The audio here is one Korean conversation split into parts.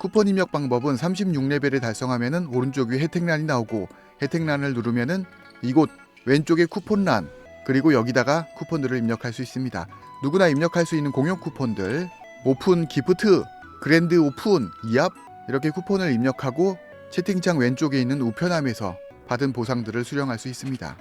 쿠폰 입력 방법은 36레벨을 달성하면은 오른쪽 위에 혜택란이 나오고 혜택란을 누르면은 이곳 왼쪽에 쿠폰란 그리고 여기다가 쿠폰들을 입력할 수 있습니다. 누구나 입력할 수 있는 공용 쿠폰들 오픈 기프트 그랜드 오픈 이압 이렇게 쿠폰을 입력하고 채팅창 왼쪽에 있는 우편함에서 받은 보상들을 수령할 수 있습니다.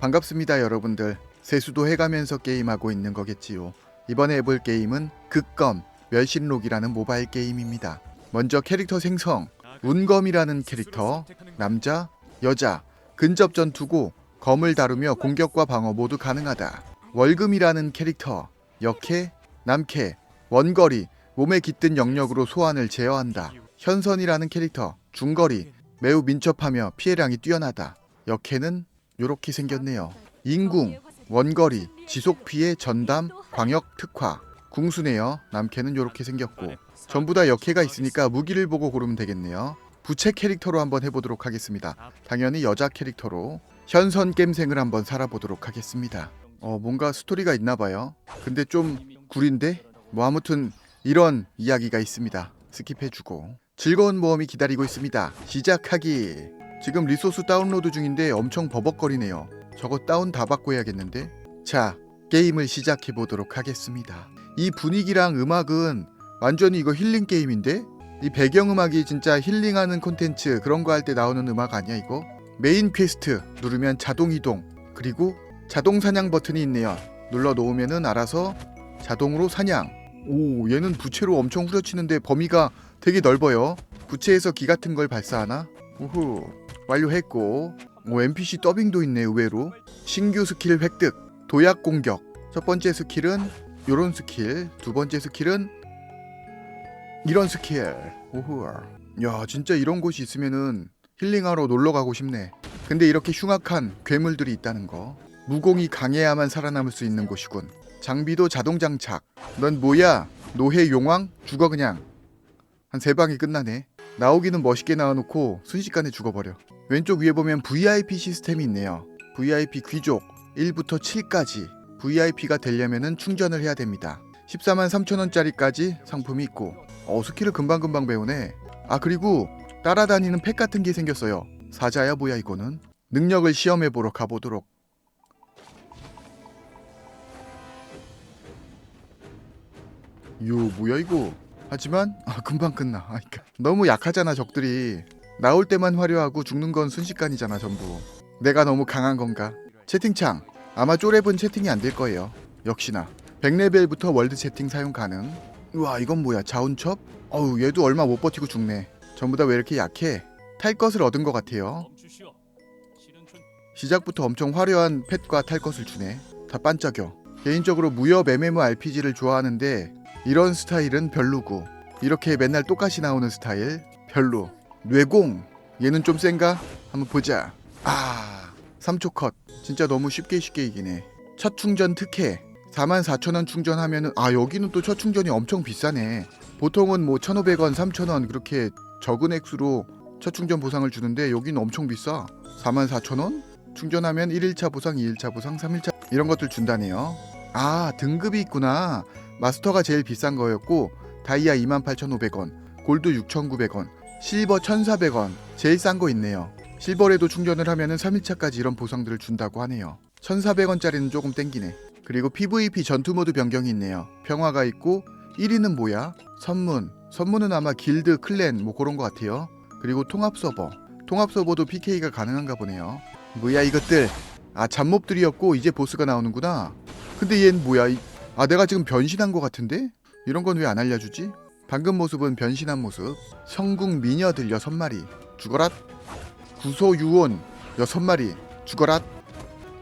반갑습니다, 여러분들. 세수도 해가면서 게임하고 있는 거겠지요. 이번에 해볼 게임은 극검 멸신록이라는 모바일 게임입니다. 먼저 캐릭터 생성 운검이라는 캐릭터 남자, 여자, 근접 전 투고 검을 다루며 공격과 방어 모두 가능하다. 월금이라는 캐릭터 역캐, 남캐, 원거리, 몸에 깃든 영역으로 소환을 제어한다. 현선이라는 캐릭터 중거리, 매우 민첩하며 피해량이 뛰어나다. 역캐는 요렇게 생겼네요. 인궁, 원거리, 지속 피해 전담, 광역 특화. 궁수네요. 남캐는 요렇게 생겼고 전부 다 역캐가 있으니까 무기를 보고 고르면 되겠네요. 부채 캐릭터로 한번 해보도록 하겠습니다. 당연히 여자 캐릭터로 현선 겜생을 한번 살아보도록 하겠습니다. 어 뭔가 스토리가 있나 봐요. 근데 좀 구린데 뭐 아무튼 이런 이야기가 있습니다. 스킵해주고 즐거운 모험이 기다리고 있습니다. 시작하기. 지금 리소스 다운로드 중인데 엄청 버벅거리네요. 저거 다운 다 받고 해야겠는데. 자 게임을 시작해 보도록 하겠습니다. 이 분위기랑 음악은 완전히 이거 힐링 게임인데 이 배경 음악이 진짜 힐링하는 콘텐츠 그런 거 할 때 나오는 음악 아니야 이거? 메인 퀘스트 누르면 자동 이동 그리고 자동 사냥 버튼이 있네요. 눌러 놓으면은 알아서 자동으로 사냥. 오 얘는 부채로 엄청 후려치는데 범위가 되게 넓어요. 부채에서 기 같은 걸 발사하나? 우후 완료했고 오 NPC 더빙도 있네 의외로. 신규 스킬 획득 도약 공격 첫 번째 스킬은 요런 스킬 두 번째 스킬은 이런 스킬. 오호. 야, 진짜 이런 곳이 있으면은 힐링하러 놀러 가고 싶네. 근데 이렇게 흉악한 괴물들이 있다는 거. 무공이 강해야만 살아남을 수 있는 곳이군. 장비도 자동 장착. 넌 뭐야? 노해 용왕? 죽어 그냥. 한 세 방이 끝나네. 나오기는 멋있게 나와놓고 순식간에 죽어버려. 왼쪽 위에 보면 VIP 시스템이 있네요. VIP 귀족 1부터 7까지. VIP가 되려면은 충전을 해야 됩니다. 14만 3천 원짜리까지 상품이 있고. 어 스킬을 금방금방 배우네. 아 그리고 따라다니는 팩 같은 게 생겼어요. 사자야 뭐야 이거는? 능력을 시험해보러 가보도록. 요 뭐야 이거? 하지만 아 금방 끝나. 아, 그러니까 너무 약하잖아 적들이. 나올 때만 화려하고 죽는 건 순식간이잖아 전부. 내가 너무 강한 건가 채팅창 아마 쪼렙은 채팅이 안 될 거예요 역시나 100레벨부터 월드 채팅 사용 가능. 우와 이건 뭐야 자운첩? 어우 얘도 얼마 못 버티고 죽네. 전부 다 왜 이렇게 약해? 탈 것을 얻은 것 같아요. 시작부터 엄청 화려한 펫과 탈 것을 주네. 다 반짝여. 개인적으로 무협 MMO RPG를 좋아하는데 이런 스타일은 별로고 이렇게 맨날 똑같이 나오는 스타일 별로. 뇌공 얘는 좀 센가? 한번 보자. 아 3초 컷. 진짜 너무 쉽게 쉽게 이기네. 첫 충전 특혜 44,000원 충전하면은 아 여기는 또 첫 충전이 엄청 비싸네. 보통은 뭐 1,500원, 3,000원 그렇게 적은 액수로 첫 충전 보상을 주는데 여기는 엄청 비싸. 44,000원? 충전하면 1일차 보상, 2일차 보상, 3일차 이런 것들 준다네요. 아 등급이 있구나. 마스터가 제일 비싼 거였고 다이아 28,500원, 골드 6,900원, 실버 1,400원 제일 싼 거 있네요. 실버에도 충전을 하면은 3일차까지 이런 보상들을 준다고 하네요. 1,400원짜리는 조금 땡기네. 그리고 PVP 전투 모드 변경이 있네요. 평화가 있고 1위는 뭐야? 선문. 선문은 아마 길드, 클랜 뭐 그런 것 같아요. 그리고 통합 서버. 통합 서버도 PK가 가능한가 보네요. 뭐야 이것들? 아 잡몹들이었고 이제 보스가 나오는구나. 근데 얘는 뭐야? 이- 아 내가 지금 변신한 것 같은데? 이런 건 왜 안 알려주지? 방금 모습은 변신한 모습. 성궁 미녀들 여섯 마리 죽어라. 구소 유온 여섯 마리 죽어라.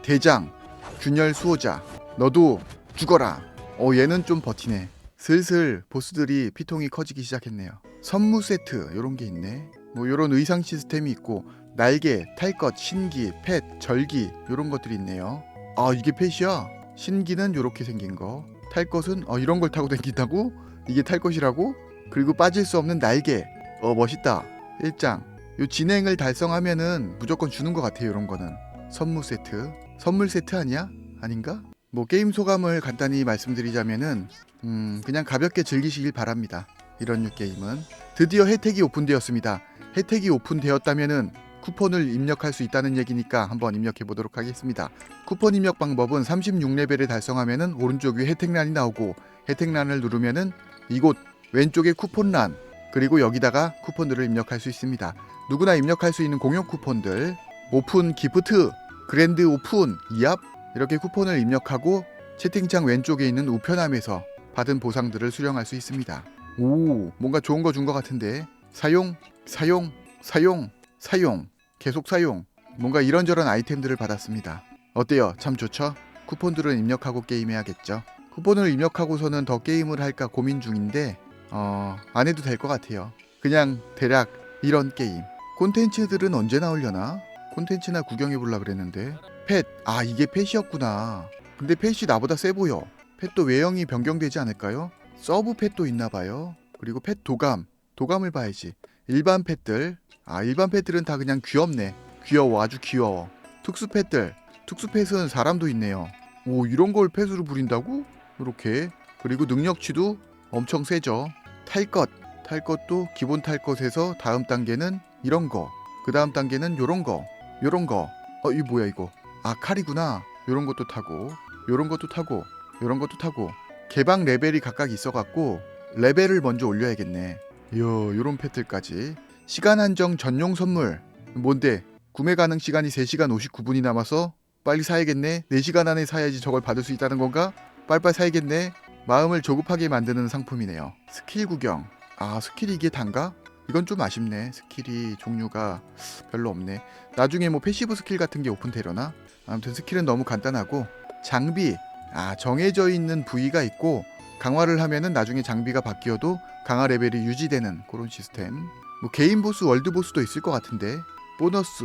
대장 균열 수호자 너도 죽어라. 어 얘는 좀 버티네. 슬슬 보스들이 피통이 커지기 시작했네요. 선무 세트 요런 게 있네. 뭐 요런 의상 시스템이 있고 날개, 탈것, 신기, 펫, 절기 요런 것들이 있네요. 아 이게 펫이야. 신기는 요렇게 생긴 거. 탈 것은 어 이런 걸 타고 다닌다고? 이게 탈 것이라고? 그리고 빠질 수 없는 날개. 어 멋있다. 일장. 요 진행을 달성하면은 무조건 주는 것 같아요. 이런 거는 선무 세트. 선물 세트 아니야? 아닌가? 뭐 게임 소감을 간단히 말씀드리자면은 음, 그냥 가볍게 즐기시길 바랍니다. 이런 류 게임은 드디어 혜택이 오픈되었습니다. 혜택이 오픈되었다면은 쿠폰을 입력할 수 있다는 얘기니까 한번 입력해 보도록 하겠습니다. 쿠폰 입력 방법은 36레벨을 달성하면은 오른쪽 위에 혜택란이 나오고 혜택란을 누르면은 이곳 왼쪽에 쿠폰란 그리고 여기다가 쿠폰들을 입력할 수 있습니다. 누구나 입력할 수 있는 공용 쿠폰들 오픈 기프트 그랜드 오픈 이압 이렇게 쿠폰을 입력하고 채팅창 왼쪽에 있는 우편함에서 받은 보상들을 수령할 수 있습니다. 오, 뭔가 좋은 거 준 것 같은데. 사용, 사용, 사용, 사용. 계속 사용. 뭔가 이런저런 아이템들을 받았습니다. 어때요? 참 좋죠? 쿠폰들은 입력하고 게임해야겠죠. 쿠폰을 입력하고서는 더 게임을 할까 고민 중인데 어, 안 해도 될 것 같아요. 그냥 대략 이런 게임. 콘텐츠들은 언제 나오려나? 콘텐츠나 구경해 보려 그랬는데. 펫. 아, 이게 펫이었구나. 근데 펫이 나보다 세 보여. 펫도 외형이 변경되지 않을까요? 서브 펫도 있나 봐요. 그리고 펫 도감. 도감을 봐야지. 일반 펫들. 아, 일반 펫들은 다 그냥 귀엽네. 귀여워. 아주 귀여워. 특수 펫들. 특수 펫은 사람도 있네요. 오, 이런 걸 펫으로 부린다고? 이렇게. 그리고 능력치도 엄청 세죠. 탈 것. 탈 것도 기본 탈 것에서 다음 단계는 이런 거. 그 다음 단계는 요런 거. 요런 거. 어, 이 뭐야 이거? 아, 칼이구나. 요런 것도 타고. 요런 것도 타고. 요런 것도 타고. 개방 레벨이 각각 있어갖고 레벨을 먼저 올려야겠네. 이야, 요런 패틀까지. 시간 한정 전용 선물. 뭔데? 구매 가능 시간이 3시간 59분이 남아서 빨리 사야겠네. 4시간 안에 사야지 저걸 받을 수 있다는 건가? 빨빨 사야겠네. 마음을 조급하게 만드는 상품이네요. 스킬 구경. 아, 스킬이 이게 단가? 이건 좀 아쉽네. 스킬이 종류가 별로 없네. 나중에 뭐 패시브 스킬 같은 게 오픈되려나? 아무튼 스킬은 너무 간단하고 장비. 아, 정해져 있는 부위가 있고 강화를 하면은 나중에 장비가 바뀌어도 강화 레벨이 유지되는 그런 시스템. 뭐 개인 보스, 월드 보스도 있을 것 같은데. 보너스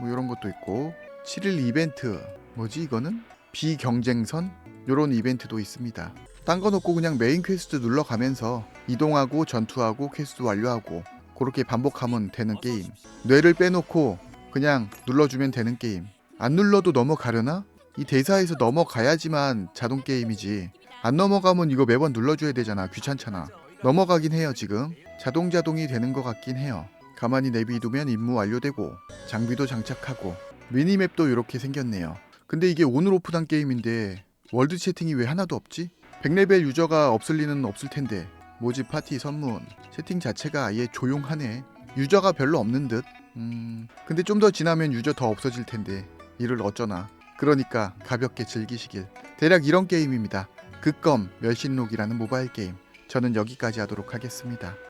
뭐 이런 것도 있고 7일 이벤트. 뭐지 이거는? 비경쟁선 요런 이벤트도 있습니다. 딴 거 놓고 그냥 메인 퀘스트 눌러가면서 이동하고 전투하고 퀘스트 완료하고 그렇게 반복하면 되는 게임. 뇌를 빼놓고 그냥 눌러주면 되는 게임. 안 눌러도 넘어가려나? 이 대사에서 넘어가야지만 자동 게임이지. 안 넘어가면 이거 매번 눌러줘야 되잖아. 귀찮잖아. 넘어가긴 해요 지금. 자동 자동이 되는 것 같긴 해요. 가만히 내비두면 임무 완료되고 장비도 장착하고 미니맵도 이렇게 생겼네요. 근데 이게 오늘 오픈한 게임인데 월드 채팅이 왜 하나도 없지? 100레벨 유저가 없을 리는 없을 텐데 모집 파티 선문 채팅 자체가 아예 조용하네. 유저가 별로 없는 듯. 음, 근데 좀 더 지나면 유저 더 없어질 텐데 이를 어쩌나. 그러니까 가볍게 즐기시길. 대략 이런 게임입니다. 극검 멸신록이라는 모바일 게임. 저는 여기까지 하도록 하겠습니다.